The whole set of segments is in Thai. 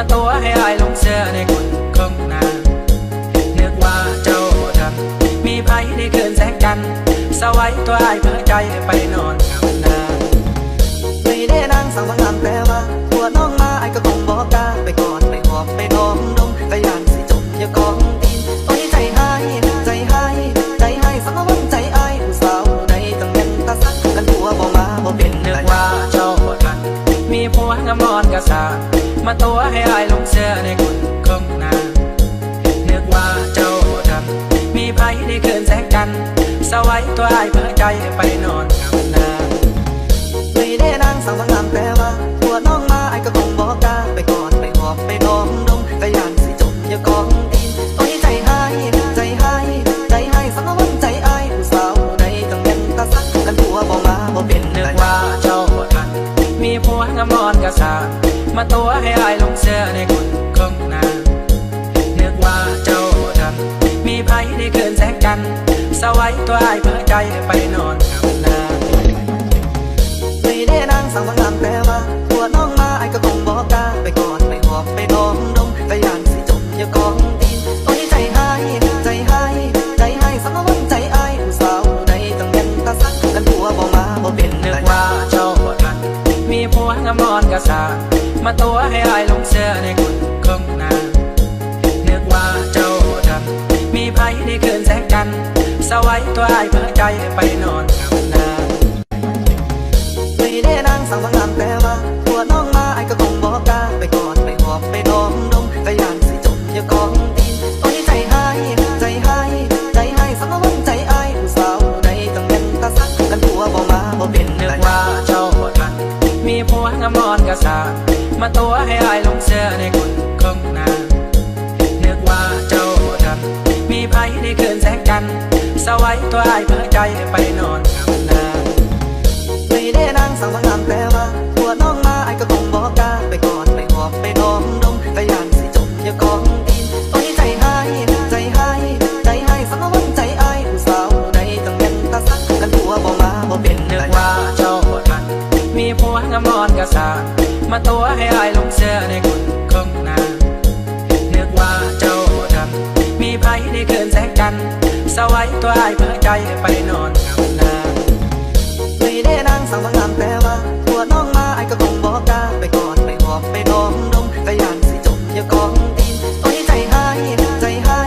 มาตัวให้อายลงเสื้อในกุนคงนานึกว่าเจ้าทำมีไผในคืนแสงจันทร์สวัยตัวอายเพื่อใจ เพื่อใจไปนอนกับนาไม่ได้นั่งสั่งสรรค์แต่ว่า สวัยตัวไอายเพื่อใจไปนอนกับนาไม่ได้นางสั่งว่างามแต่ว่าหัวน้องมาไอ้ก็คงบอกกาไปก่อนไปหอบไปดมดมแต่ยานสิจมอย่ากองตีนโอ้ยใจให้ใจให้ใจให้สักวันใจไอ้ผู้สาวใดต้องเป็นตาสักกันผัวบ่มาบ่เป็นเนื้อว่าเจ้าบ่ทันมีผัวงามอนกระสามาตัวให้ไอายลงเสื้อในกุนคงนาเนึกว่าเจ้าบ่ทันมีไผในคืนแสง ไว้ตัวอายเพื่อใจไปนอนกับนาไม่ได้นางสั่งว่าง สวัยตัวอายเพื่อใจไปนอนกับนาไม่ได้นางสั่งว่างามแต่ว่าหัวน้องมาไอ้ก็คงบอกกาไปกอนไปหอบไปดมดมแต่ยานสิจมอย่ากองตีนโอ้ใจให้ใจให้ใจให้สักวันใจไอ้ผู้สาวใดต้องเป็นตาสักกันผัวบ่มาบ่เป็นเนื้อว่าเจ้าบ่ทันมีผัวงามอนกะสามาตัว สวัยตัวไอายเพื่อใจไปนอนกับนาไม่ได้นางสั่งว่างามแต่ว่าหัวน้องมาไอ้ก็คงบอกกาไปก่อนไปหอบไปดมดมแต่ยานสิจมอย่ากองตีนโอ้ใจให้ใจให้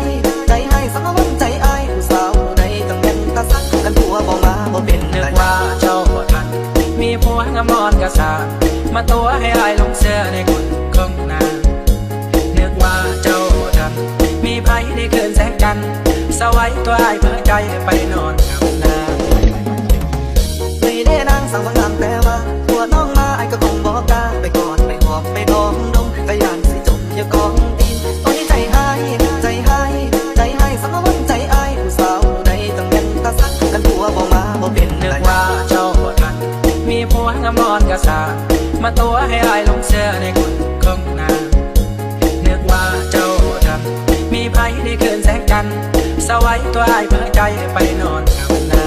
ใจให้สักวันใจไอ้ผู้สาวใดต้องเป็นตาสักกันผัวบ่มาบ่เป็นนึกว่าเจ้าบ่ทันมีผัวงามอนกะสามาตัวให้อายลงเสื้อใน วัยตัวอายเพื่อใจไปนอนกับนาไม่ได้นางสั่งว่างามแต่ว่าหัวน้องมาไอ้ก็คงบอกกาไปก่อนไปหอบไปดมดมแต่ยานสิจมอย่ากองตีนโอ้ใจให้ใจให้ใจให้สักวันใจไอ้ผู้สาวใดต้องเป็นตาสักกันผัวบ่มาบ่เป็นเนื้อว่าเจ้าบ่ทันมีผัวงามอนกะสามาตัวให้อายลงเสื้อ วัยตัวไอายเพื่อใจไปนอนกับนา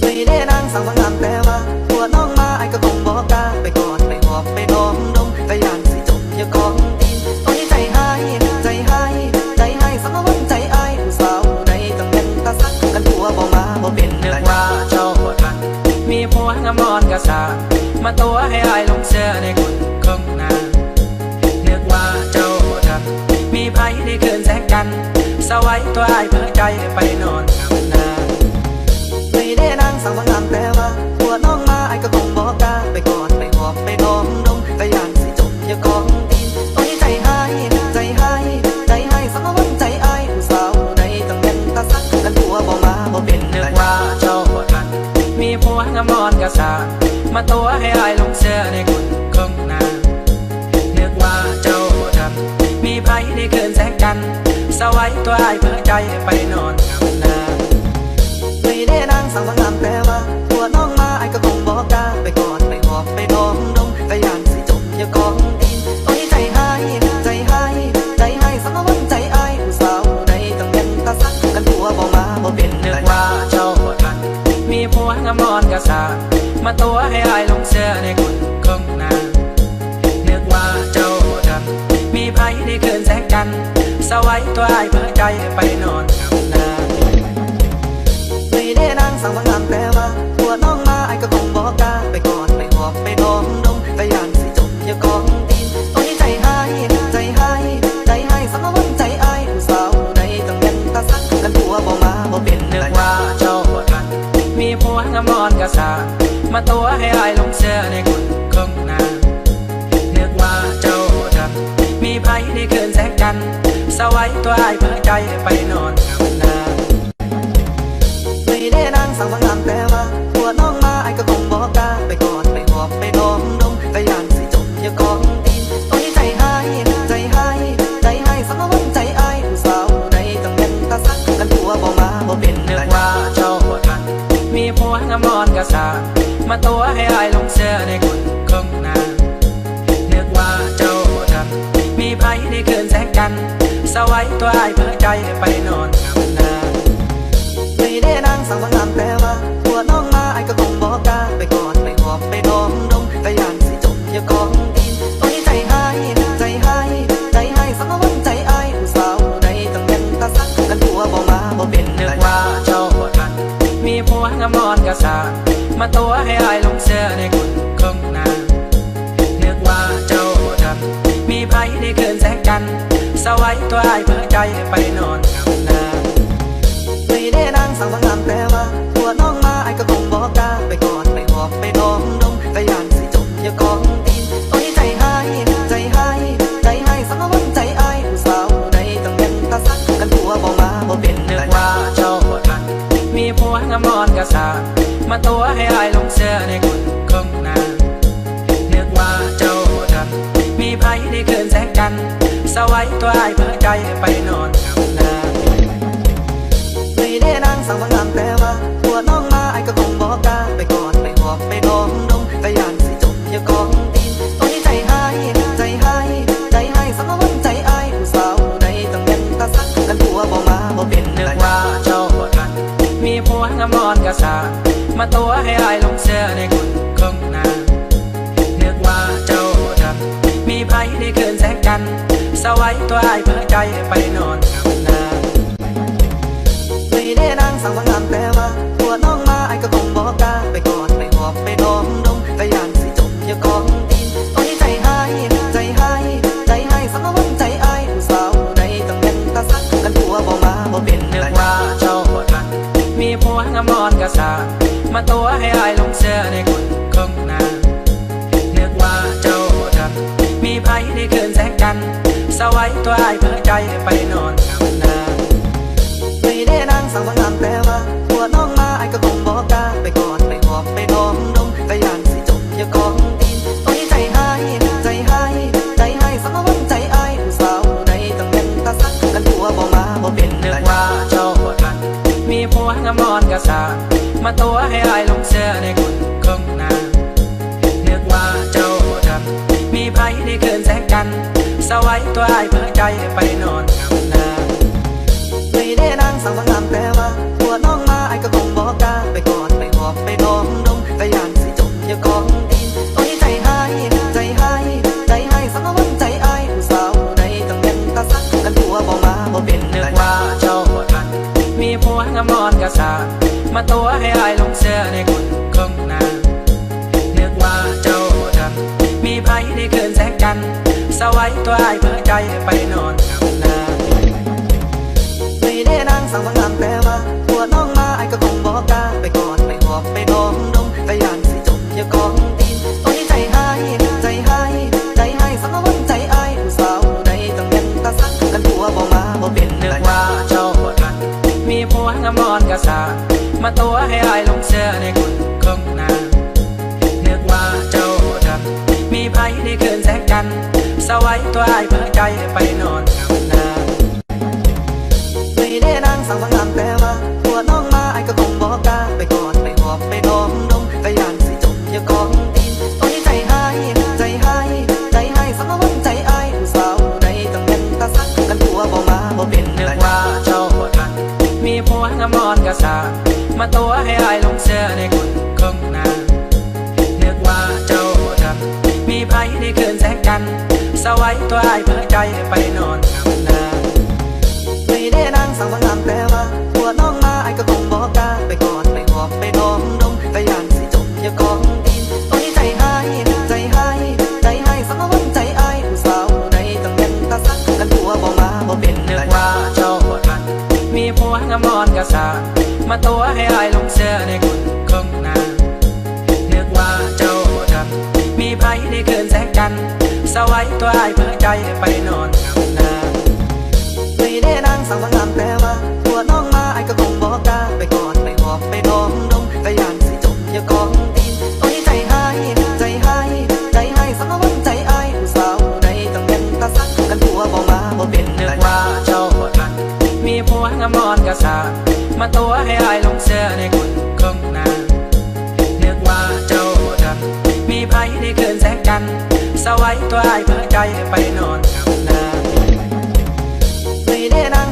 ไม่ได้นางสั่งว่างามแต่ว่าหัวน้องมาไอ้ก็คงบอกกาไปก่อนไปหอบไปดมดมแต่ยานสิจมอย่ากองตีนโอ้ใจให้ใจให้ใจให้สักวันใจไอ้ผู้สาวใดต้องเป็นตาสักกันผัวบ่มาบ่เป็นเนื้นึอกว่าเจ้าบ่ทันมีผัวงามอนกะสามาตัวให้ไอายลงเสื้อในกุน ไผในคืนแสงจันทร์สวัยตัวอายเพื่อใจไปนอนกับนา ไม่ได้นางสังว่างามแต่ว่าหัวน้องมาไอ้ก็คงบอกกาไปก่อนไปหอบไปดมดมแต่ยานสิจมอย่ากองตีนโอ้ใจให้ใจให้ใจให้สักวันใจไอ้ายผู้สาวใดต้องเป็นตาสักกันผัวบ่มาบ่เป็นเนื้นึอกว่าเจ้าบ่ทันมีผัวงามอนกะสามาตัวให้อายลงเสื้อในกุนคงนา นคืนแสงจันทร์สวัยตัวไอายเพื่อใจไปนอนกับนาไม่ได้นางสั่งว่างามแต่ว่าหัวน้องมาไอ้ก็คงบอกกาไปกอนไปหอบไปดมดมแต่ยานสิจมอย่ากองตีนโอ้ยใจให้ใจให้ใจให้สักวันใจไอ้ผู้สาวใดต้องเป็นตาสักกันผัวบ่มาบ่เป็นเนื้นึอว่าเจ้าบ่ทันมีผัวงามมอนกระสามาตัวให้ วัยตัวไอายเพื่อใจไปนอนกับนาไม่ได้นางสั่งบางงานแต่ว่าตัวน้องมาไอ้ก็คงบอกกาไปก่อนไปหอบไปดมดมแต่ยานสิจมอย่ากองตีนตอนนี้ใจหายใจหายใจหายสำวันใจไอายผู้สาวใดต้องยันตาสักกันผัวบ่มาบ่เป็นนึไรกว่าเจ้าทันมีผัวงามอนกระสามาตัวให้ไอายลง ตัวไอายเพื่อใจไปนอนกับนาไม่ได้นางสั่งบางงานแต่ว่าตัวน้องมาไอ้ก็คงบอกกาไปกอนไปหอบไปดมดมแต่ยานสิจมอย่ากองตีนตอนนี้ใจหายใจหายใจหายสำวันใจไอายผู้สาวใดต้องยันตาสักกันผัวบ่มาบ่เป็นนึไรกว่าเจ้าทันมีผัวงามอนกระสามาตัวให้ไอายลง ตัวอายเพื่อใจไปนอนกับนาไม่ได้นางสั่งบางงานแต่ว่าตัวน้องมาไอ้ก็คงบอกกาไปกอนไปหอบไปดมดมแต่ยานสิจมอย่ากองตีนตอนนี้ใจหายใจหายใจหายสำวันใจไอายผู้สาวใดต้องยันตาสักกันผัวบ่มาบ่เป็นเนึไรกว่าเจ้าทันมีผัวงามอนกระสามาตัวให้อ้าย สวัยตัวอายเพื่อใจไปนอนกับนาไม่ได้นางสั่งบางงานแต่ว่าตัวน้องมาไอ้ก็คงบอกกล้าไปก่อนไปหอบไปดมดมแต่ยานสิจมอย่ากองตีนตอนนี้ใจหายใจหายใจหายสำวันใจไอายผู้สาวใดต้องยันตาสักกันผัวบ่มาบ่เป็นนึไรกว่าเจ้าทันมีผัวงามอนกระสามาตัวให้ไอายลงเสื้อในกุนคงนานึกว่าเจ้าทันมีภัยในคืนแสงจัน สวัยตัวไอายเพื่อใจไปนอนกับนาไม่ได้นางสั่งบางงานแต่ว่าตัวน้องมาไอ้ก็คงบอกกาไปก่อนไปหอบไปดมดมแต่ยานสิจมอย่ากองตีนตอนนี้ใจหายใจหายใจหายสำวันใจไอายผู้สาวใดต้องยันตาสักกันผัวบ่มาบ่เป็นเนึไรกว่าเจ้าทันมีผัวงามอนกระสามาตัวให้อายลงเสื้อ สวัยตัวอายเพื่อใจไปนอนาย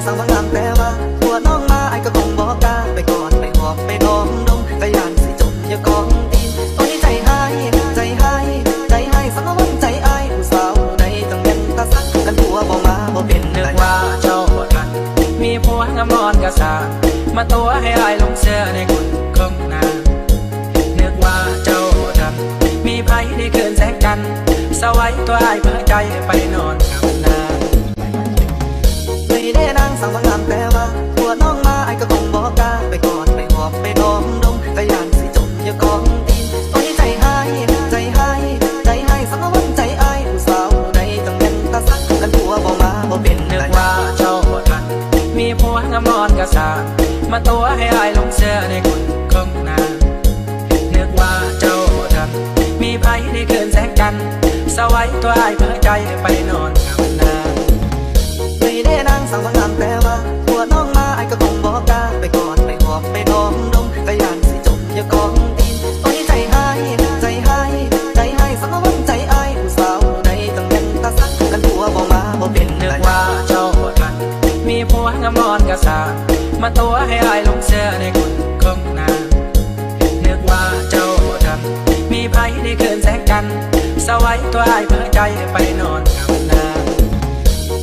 สั่งว่างาแต่ว่าหัวน้องมาไอ้ก็คงบอกตาไปกอดไปหอบไปน้อมดมไปยานสิจบอย่ากองตีนตอนนี้ใจหายใจหายใจหายสั่ว่าวันใจอายผู้สาวใดต้องเย็นตาสักกันผัวบอกมาบอกเป็นเรื่ว่าเจ้าบ่ทันมีผัวงามนอนกะสามาตัวให้อายลงเสื้อในกุนคงนาเนื้ว่าเจ้าบ่นมีไผได้เกินแสงกันสวัยตัวไอ้เพื่อใจไปนอนาตัวให้ลายลงเสื้อในกุนคงนาเนึกว่าเจ้าดำมีไพ่ได้เกินแสงกัน สวัยตัวไอ้เพื่อใจไปนอนกับนา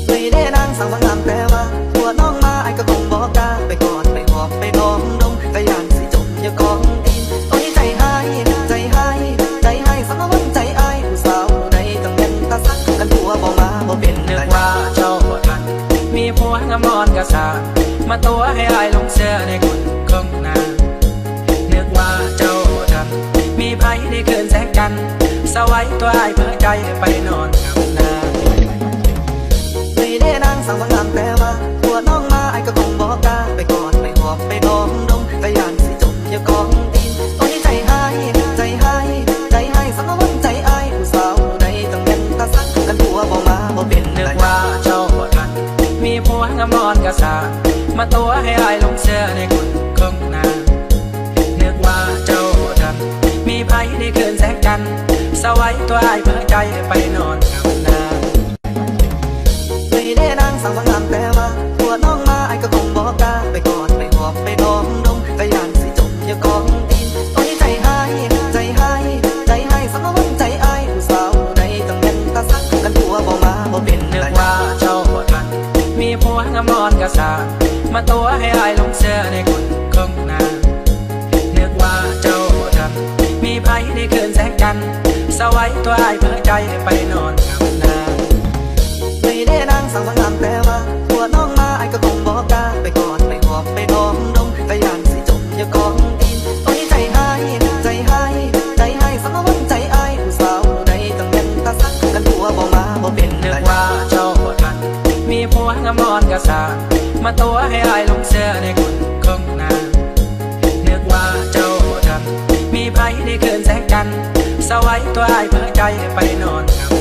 ไม่ได้นั่งสาวงามแต่ว่าตัวน้องมาไอ้ก็คงบอกกาไปก่อนไปหอบไปร้องดมแต่ยานสิจมอย่ากองดินตัวนี้ใจหายใจหายใจหายสำนักวัใจอาผู้สาวใดต้องเงินตาสักกันตัวบอกมาบอกเป็นเนึกว่าเจ้าทันมีผัวงามอนกระสา มาตัวให้อายลงเสื้อในคนคงนาเนึกว่าเจ้าทำมีไพ่ในคืนแสงจัน สวัยตัวอายเพื่อใจไปนอนกับนาไม่ได้นั่งสังสรรค์แต่ ได้เกินแสงจันทร์สวายตัวไอ้เพื่อใจไปนอนกับ กัน สวายตัวไอ้เพื่อใจไปนอน เอาไว้ตัวไอ้เมื่อใจไปนอน